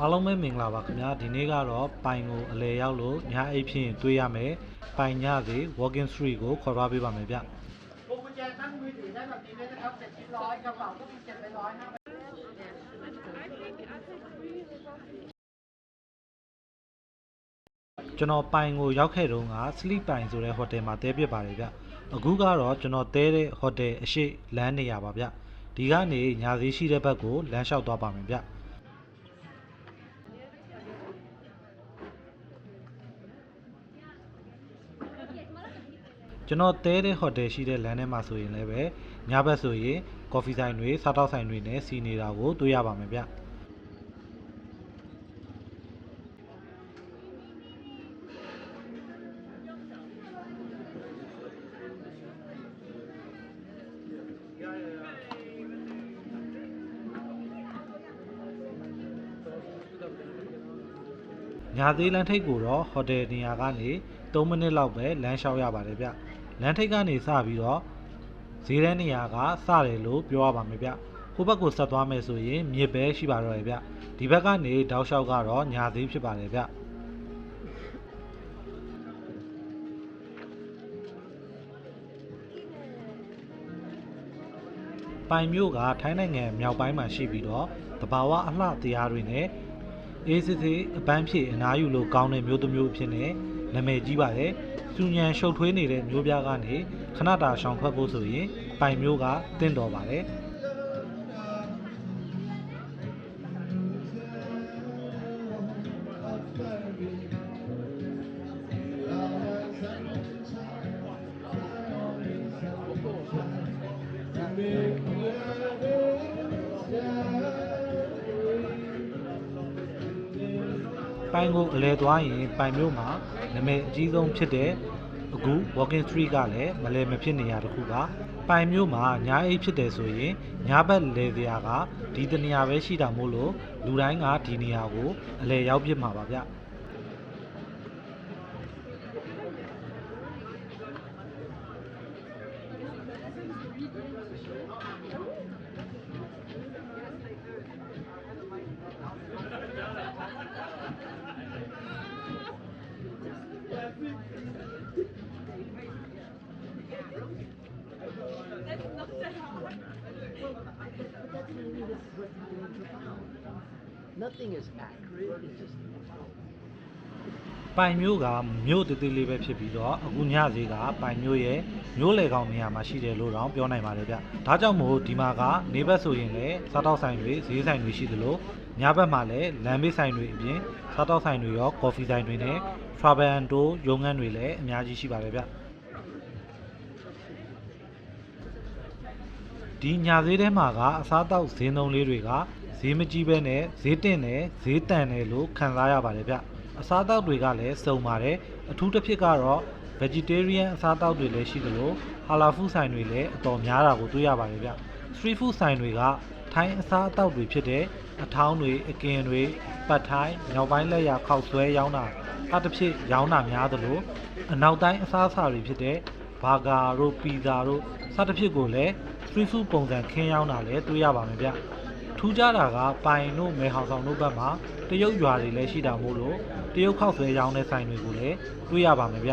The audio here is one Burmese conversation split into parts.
အားလုံးပဲမင်္ဂလာပါခင်ဗျာဒီနေ့ကတော့ပိုင်ကိုအလဲရောက်လို့ညအိပ်ဖြစ်ရင်တွေးရမယ်ပိုင်ညစီ walking street ကိုခေါ်သွားပေးပါမယ်ဗျ พวงกุญแจตั้งมือถือได้แบบนี้เลยนะครับเจ็ดชิ้นร้อยกระเป๋าก็มีเจ็ดไปร้อยนะ ကျွန်တော်ပိုင်ကိုရောက်ခဲ့တုန်းက sleep ပိုင်ဆိုတဲ့ဟိုတယ်မှာတဲပြစ်ပါတယ်ဗျအခုကတော့ကျွန်တော်တဲတဲ့ဟိုတယ်အရှိလမ်းနေရပါဗျဒီကနေညာစီရှိတဲ့ဘက်ကိုလမ်းလျှောက်သွားပါမယ်ဗျ ကျွန်တော်တဲတဲ့ဟိုတယ်ရှိတဲ့လမ်းထဲမှာဆိုရင်လည်းပဲညဘက်ဆိုရင်ကော်ဖီဆိုင်တွေစားတောက်ဆိုင်တွေနဲ့စီနေတာကိုတွေ့ရပါမယ်ဗျညာသေးလမ်းထိပ်ကိုတော့ဟိုတယ်နေရာကနေ3မိနစ်လောက်ပဲလမ်းလျှောက်ရပါတယ်ဗျ လမ်းထိပ်ကနေစပြီးတော့ဈေးတန်းနေရာကစတယ်လို့ပြောရပါမယ်ဗျဟိုဘက်ကိုဆက်သွားမယ်ဆိုရင်မြစ်ပဲရှိပါတော့တယ်ဗျဒီဘက်ကနေတောက်လျှောက်ကတော့ညာသေးဖြစ်ပါတယ်ဗျပိုင်မျိုးကထိုင်းနိုင်ငံမြောက်ပိုင်းမှာရှိပြီးတော့တဘာဝအလှတရားတွေနဲ့အေးစစ်စစ်အပန်းဖြေအနားယူလို့ကောင်းတဲ့မျိုးတစ်မျိုးအဖြစ်နဲ့ နာမည်ကြီးပါတယ်။စူညံရှုပ်ထွေးနေတဲ့မျိုးပြားကနေခဏတာရှောင်ထွက်ဖို့ဆိုရင်ပိုင်မျိုးကတင့်တော်ပါတယ်။ပိုင်ကိုအလဲသွားရင်ပိုင်မျိုးမှာ နာမည်အကြီးဆုံးဖြစ်တဲ့အခု walking street ကလည်းမလဲမဖြစ်နေရတစ်ခုကပိုင်မျိုးမှာညာအိတ်ဖြစ်တယ်ဆိုရင်ညာဘက်လဲစရာကဒီတနေရာပဲရှိတာမို့လို့လူတိုင်းကဒီနေရာကိုအလဲရောက်ပြစ်မှာပါဗျ Nothing is accurate. It's just ပိုင်မျိုးကမြို့တည်တည်လေးပဲဖြစ်ပြီးတော့အခုညဈေးကပိုင်မျိုးရဲ့မျိုးလေကောင်နေရာမှာရှိတယ်လို့တော့ပြောနိုင်ပါတယ်ဗျ။ဒါကြောင့်မို့ဒီမှာကနေဘက်ဆိုရင်လည်းစားတောက်ဆိုင်တွေဈေးဆိုင်တွေရှိသလိုညဘက်မှာလည်းလမ်းဘေးဆိုင်တွေအပြင်စားတောက်ဆိုင်တွေရောကော်ဖီဆိုင်တွေနဲ့ travel and tour ရုံးခန်းတွေလည်းအများကြီးရှိပါတယ်ဗျ။ဒီညာဈေးထဲမှာကအစားတောက်ဈေးနှုန်းလေးတွေက ဈေးမကြီးပဲနဲ့ဈေးတင်တယ်ဈေးတန်တယ်လို့ခံစားရပါတယ်ဗျအစားတောက်တွေကလည်းစုံပါတယ်အထူးတစ်ဖြစ်ကတော့ vegetarian အစားတောက်တွေလည်းရှိသလို halal food ဆိုင်တွေလည်းအတော်များတာကိုတွေ့ရပါတယ်ဗျ street food ဆိုင်တွေကထိုင်းအစားအသောက်တွေဖြစ်တဲ့အထောင်းတွေအကင်တွေပတ်ထိုင်းညောင်ပိုင်းလက်ရခောက်ဆွဲရောင်းတာအတစ်ဖြစ်ရောင်းတာများသလိုအနောက်တိုင်းအစားအစာတွေဖြစ်တဲ့ဘာဂါတို့ပီဇာတို့စသဖြင့်ကိုလည်း street food ပုံစံခင်းရောင်းတာလည်းတွေ့ရပါမယ်ဗျ ထူးခြားတာကပိုင်တို့မဲဟောင်ဆောင်တို့ဘက်မှာတရုတ်ရွာတွေလည်းရှိတာမို့လို့တရုတ်ခောက်ဆွဲရောင်းတဲ့ဆိုင်တွေကိုလည်းတွေ့ရပါမယ်ဗျ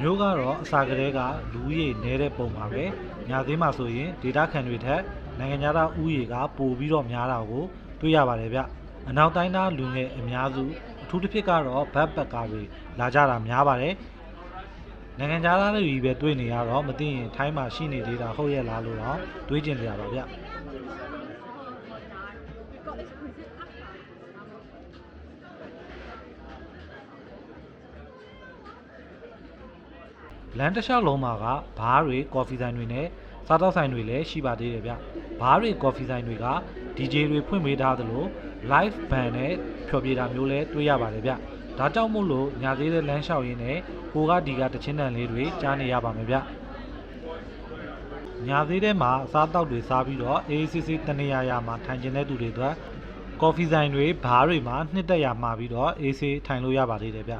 မျိုးကတော့အစာကလေးကလူဦးရေနည်းတဲ့ပုံပါပဲညာသေးမှာဆိုရင်ဒေတာခန်တွေထက်နိုင်ငံခြားသားဦးရေကပိုပြီးတော့များတာကိုတွေ့ရပါတယ်ဗျအနောက်တိုင်းသားလူငယ်အများစုအထူးတစ်ဖြစ်ကတော့ဘတ်ပက်ကားတွေလာကြတာများပါတယ်နိုင်ငံခြားသားတွေကြီးပဲတွေ့နေရတော့မသိရင်ထိုင်းမှာရှိနေသေးတာဟုတ်ရဲ့လားလို့တော့တွေးကျင်ကြပါဗျ လမ်းတစ်လျှောက်လုံးမှာကဘားတွေကော်ဖီဆိုင်တွေနဲ့စားတောက်ဆိုင်တွေလည်းရှိပါသေးတယ်ဗျဘားတွေကော်ဖီဆိုင်တွေက DJ တွေဖွင့်ပေးထားသလို live band နဲ့ဖျော်ဖြေတာမျိုးလည်းတွေ့ရပါတယ်ဗျဒါကြောင့်မို့လို့ညာသေးတဲ့လမ်းလျှောက်ရင်းနဲ့ဟိုကဒီကတချင်းတန်လေးတွေကြားနေရပါမယ်ဗျညာသေးတဲ့မှာအစားအသောက်တွေစားပြီးတော့ ACC တနေရာရာမှာထိုင်ကျင်တဲ့သူတွေအတွက်ကော်ဖီဆိုင်တွေဘားတွေမှာနှစ်သက်ရမှာပြီးတော့ AC ထိုင်လို့ရပါသေးတယ်ဗျ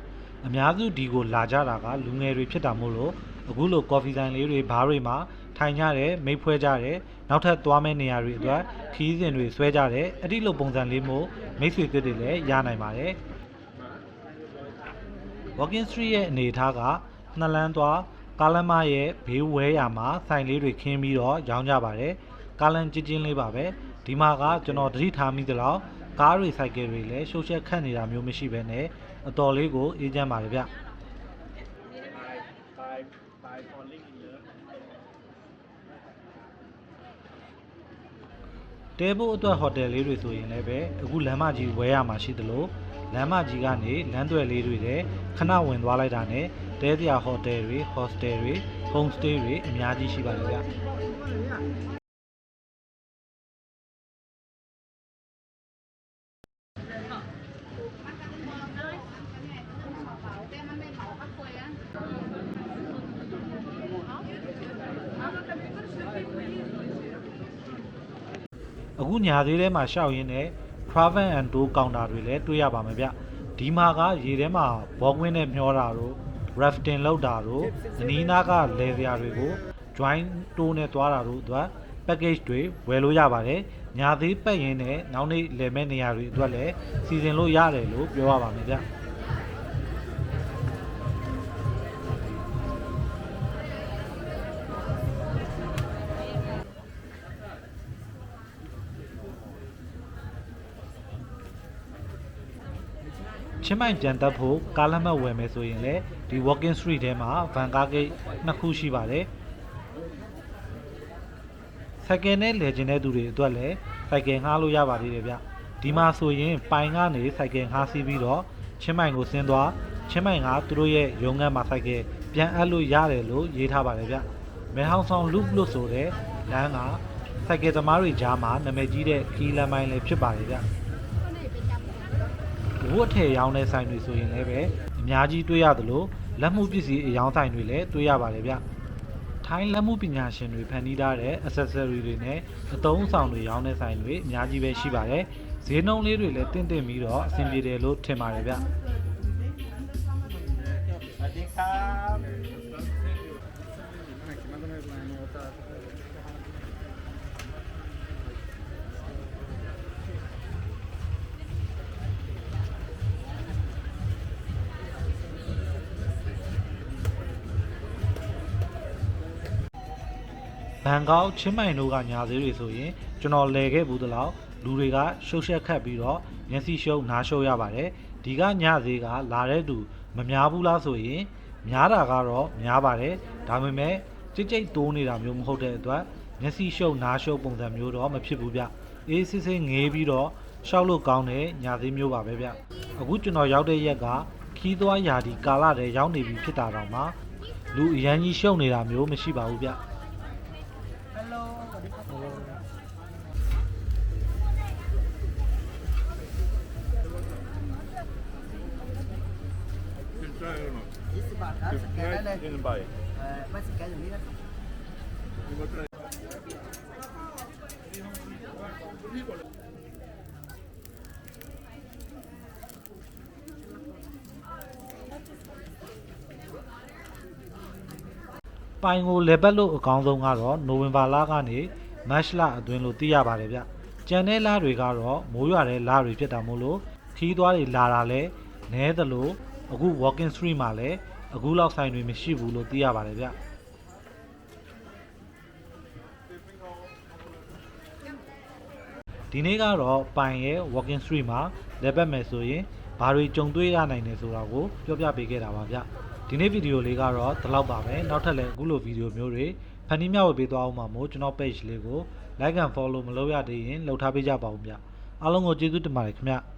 အများစုဒီကိုလာကြတာကလူငယ်တွေဖြစ်တာမို့လို့အခုလိုကော်ဖီဆိုင်လေးတွေဘားတွေမှာထိုင်ကြတယ်မိတ်ဖွဲကြတယ်နောက်ထပ်သွားမယ့်နေရာတွေအတွက်ခီးစဉ်တွေဆွဲကြတယ်အဲ့ဒီလိုပုံစံလေးမျိုးမိတ်ဆွေတွေလည်းရနိုင်ပါတယ် Walking Street ရဲ့အနေအထားကနှစ်လမ်းသွားကားလမ်းမရဲ့ဘေးဝဲရာမှာဆိုင်လေးတွေခင်းပြီးတော့ရောင်းကြပါတယ်ကားလမ်းကျချင်းလေးပါပဲဒီမှာကကျွန်တော်တတိထားမိသလောက် ကားတွေဆိုင်ကယ်တွေလည်းရှုပ်ရှက်ခတ်နေတာမျိုးမရှိဘဲနဲ့အတော်လေးကိုအေးချမ်းပါတယ်ဗျတဲဖို့အတွက်ဟိုတယ်လေးတွေဆိုရင်လည်းပဲအခုလမ်းမကြီးဝဲရမှာရှိသလိုလမ်းမကြီးကနေလမ်းသွယ်လေးတွေတဲ့ခဏဝင်သွားလိုက်တာနဲ့တဲစရာဟိုတယ်တွေဟော့စတယ်တွေဟုမ်စတေးတွေအများကြီးရှိပါတယ်ဗျ အခုညာသေးထဲမှာရှောက်ရင်းနဲ့ travel and tour counter တွေလည်းတွေ့ရပါမယ်ဗျဒီမှာကရေထဲမှာဘောကွင်းနဲ့မျောတာတို့ rafting လုပ်တာတို့အနီးနားကလေစရာတွေကို join tour နဲ့သွားတာတို့အတွက် package တွေဝယ်လို့ရပါတယ်ညာသေးပတ်ရင်းနဲ့နောက်နေ့လည်မဲ့နေရာတွေအတွက်လည်းစီစဉ်လို့ရတယ်လို့ပြောရပါမယ်ဗျ ချင်းမိုင်ပြန်တက်ဖို့ကားလက်မှတ်ဝယ်မယ်ဆိုရင်လည်းဒီ walking street ထဲမှာ van car gate နှစ်ခုရှိပါတယ်စိုက်ကယ်နဲ့လဲကျင်တဲ့သူတွေအတွက်လည်းစိုက်ကယ်ငှားလို့ရပါသေးတယ်ဗျဒီမှာဆိုရင်ပိုင်ကနေစိုက်ကယ်ငှားစီးပြီးတော့ချင်းမိုင်ကိုဆင်းသွားချင်းမိုင်ကသူတို့ရဲ့ရုံးခန်းမှာစိုက်ကယ်ပြန်အပ်လို့ရတယ်လို့ရေးထားပါတယ်ဗျမဲဟောင်ဆောင် loop လို့ဆိုတဲ့လမ်းကစိုက်ကယ်သမားတွေကြားမှာနာမည်ကြီးတဲ့ခီးလမ်းပိုင်းလည်းဖြစ်ပါတယ်ဗျ ဝတ်ထည်ရောင်းတဲ့ဆိုင်တွေဆိုရင်လည်းပဲအများကြီးတွေ့ရသလိုလက်မှုပစ္စည်းအရောင်းဆိုင်တွေလည်းတွေ့ရပါတယ်ဗျထိုင်းလက်မှုပညာရှင်တွေဖန်တီးထားတဲ့ accessory တွေနဲ့အသုံးအဆောင်တွေရောင်းတဲ့ဆိုင်တွေအများကြီးပဲရှိပါတယ်ဈေးနှုန်းလေးတွေလည်းတင့်တင့်ပြီးတော့အဆင်ပြေတယ်လို့ထင်ပါတယ်ဗျ สวัสดีครับ ဘန်ကောက်ချင်းမိုင်တို့ကညာဈေးတွေဆိုရင်ကျွန်တော်လဲခဲ့ဘူးတလောက်လူတွေကရှုပ်ရှက်ခတ်ပြီးတော့မျက်စိရှုပ်နားရှုပ်ရပါတယ်ဒီကညဈေးကလာတဲ့သူမများဘူးလားဆိုရင်များတာကတော့များပါတယ်ဒါပေမဲ့ကြိတ်ကြိတ်တိုးနေတာမျိုးမဟုတ်တဲ့အတွက်မျက်စိရှုပ်နားရှုပ်ပုံစံမျိုးတော့မဖြစ်ဘူးဗျအေးစစ်စစ်ငေးပြီးတော့ရှောက်လို့ကောင်းတဲ့ညဈေးမျိုးပါပဲဗျအခုကျွန်တော်ရောက်တဲ့ရက်ကခီးသွွားယာဒီကာလာတဲ့ရောက်နေပြီဖြစ်တာတော့မှလူအရန်ကြီးရှုပ်နေတာမျိုးမရှိပါဘူးဗျ Benim bay. Bác sĩ cái gì đó. Pine ကိုလေပတ်လို့အကောင်းဆုံးကတော့ November လကနေ မတ်လအတွင်းလို့သိရပါတယ်ဗျ။ကြံတဲ့လတွေကတော့မိုးရွာတဲ့လတွေဖြစ်တာမို့လို့ခီးသွားတွေလာတာလဲနဲသလိုအခု walking street မှာလည်းအခုလောက်ဆိုင်တွေမရှိဘူးလို့သိရပါတယ်ဗျ။ဒီနေ့ကတော့ပိုင်ရဲ့ walking street မှာလေဘက်မယ်ဆိုရင်ဘာတွေကြုံတွေ့ရနိုင်တယ်ဆိုတာကိုပြောပြပေးခဲ့တာပါဗျ။ဒီနေ့ဗီဒီယိုလေးကတော့ဒီလောက်ပါပဲ။နောက်ထပ်လည်းအခုလိုဗီဒီယိုမျိုးတွေ ဖန်တီးမျှဝေပေးသွားအောင်ပါမို့ကျွန်တော် page လေးကို like and follow မလုပ်ရသေးရင်လှုပ်ထားပေးကြပါဦးဗျ။အားလုံးကိုကျေးဇူးတင်ပါတယ်ခင်ဗျ။